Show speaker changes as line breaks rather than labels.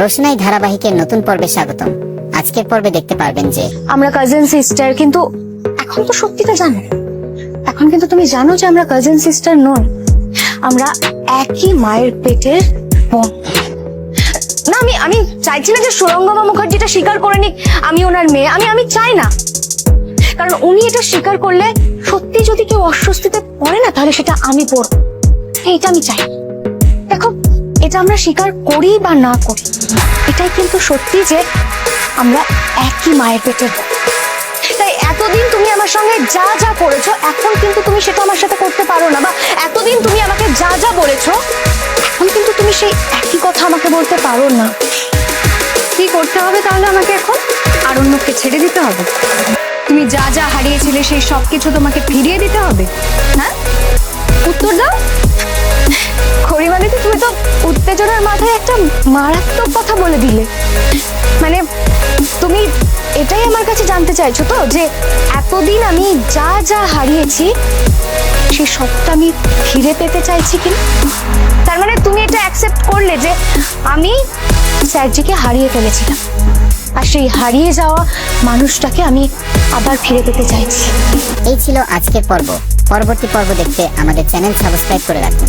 রোশনাই ধারাবাহিকের নতুন পর্বে স্বাগতম। আজকের পর্বে দেখতে পারবেন যে,
আমরা কাজিন সিস্টার কিন্তু এখন তো সত্যিটা জানো। এখন কিন্তু তুমি জানো যে আমরা কাজিন সিস্টার নই। আমরা একই মায়ের পেটের বোন না, আমি আমি চাইছি না যে সুরঙ্গমা মুখার্জিটা স্বীকার করে নিক। আমি ওনার মেয়ে, আমি আমি চাই না। কারণ উনি এটা স্বীকার করলে সত্যি যদি কেউ অস্বস্তিতে পড়ে না, তাহলে সেটা আমি পড়ব। এইটা আমি চাই। এটা আমরা স্বীকার করি বা না করি, এটাই কিন্তু সত্যি যে আমরা একই মায়ের পেটের তাই এতদিন তুমি আমার সঙ্গে যা যা করেছ, এখন কিন্তু তুমি সেটা আমার সাথে করতে পারো না বা এতদিন তুমি আমাকে যা যা বলেছ, এখন কিন্তু তুমি সেই একই কথা আমাকে বলতে পারো না।
কি করতে হবে তাহলে আমাকে এখন? আরণ্যককে ছেড়ে দিতে হবে। তুমি যা যা হারিয়েছিলে সেই সব কিছু তোমাকে ফিরিয়ে দিতে হবে?
উত্তেজনার মাথায় একটা মারাত্মক কথা বলে দিলে। মানে তুমি এটাই আমার কাছে জানতে চাইছো তো, যে এতদিন আমি যা যা হারিয়েছি, সে সবটা আমি ফিরে পেতে চাইছি কি তার মানে তুমি এটা অ্যাকসেপ্ট করলে যে আমি স্যারজিকে হারিয়ে ফেলেছিলাম। আর সেই হারিয়ে যাওয়া মানুষটাকে আমি আবার ফিরে পেতে চাইছি।
এই ছিল আজকের পর্ব। পরবর্তী পর্ব দেখতে আমাদের চ্যানেল সাবস্ক্রাইব করে রাখুন।